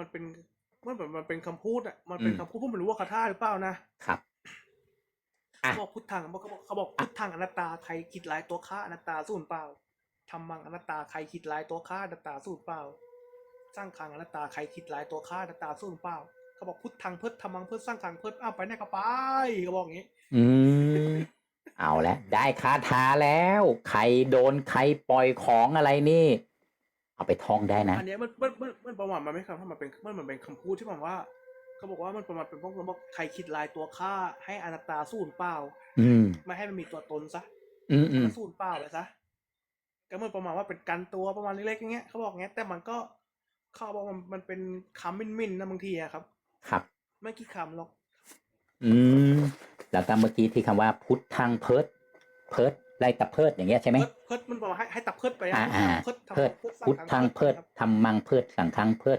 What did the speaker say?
มันเป็นมันแบบมันเป็นคำพูดอะมันเป็นอืม คำพูดผมไม่รู้ว่าคาถาหรือเปล่านะครับ อะ เขาบอกพุทธังเขาบอกเขาบอกพุทธังอนัตตาใครคิดร้ายตัวข้าอนัตตาสูญเปล่าธรรมังอนัตตาใครคิดร้ายตัวข้าอนัตตาสูญเปล่า สร้างขังอนัตตาใครคิดร้ายตัวข้าอนัตตาสูญเปล่าเขาบอกพุทธังเพิดธรรมังเพิดสร้างขังเพิดอ้าวไปไหนก็ไปเขาบอกอย่างนี้ อืม เอาแล้วได้คาถาแล้ว ใครโดนใครปล่อยของอะไรนี่ เอาไปท่องได้นะ อันเนี้ยมันมันมันมันประมาณมันไม่คำถ้ามันเป็นมันมันเป็นคำพูดที่บอกว่า เขาบอกว่ามันประมาณเป็นพวกบอกใครคิดลายตัวข้าให้อนัตตาสูญเปล่าอืม ไม่ให้มันมีตัวตนซะอืมอืมมันสูญเปล่าไปซะก็เหมันประมาณว่าเป็นกันตัวประมาณเล็กๆอย่างเงี้ยเขาบอกอย่างเงี้ยแต่มันก็เขาบอกว่ามันมันเป็นคำมินๆนะบางทีอะครับ ครับ ไม่กี่คำหรอก อืม แล้วก็เมื่อกี้ที่คำว่าพุทธังเพิดเพิด ไล่ตะเพิดอย่างเงี้ยใช่ไหมเพิดเพิดมันบอกว่าให้ให้ตับเพิดไปะอ่าอ่าเพิดทำเพิดเพิดสร้างพุทขังธังเพิดครับทำมังเพิดสังฆังเพิด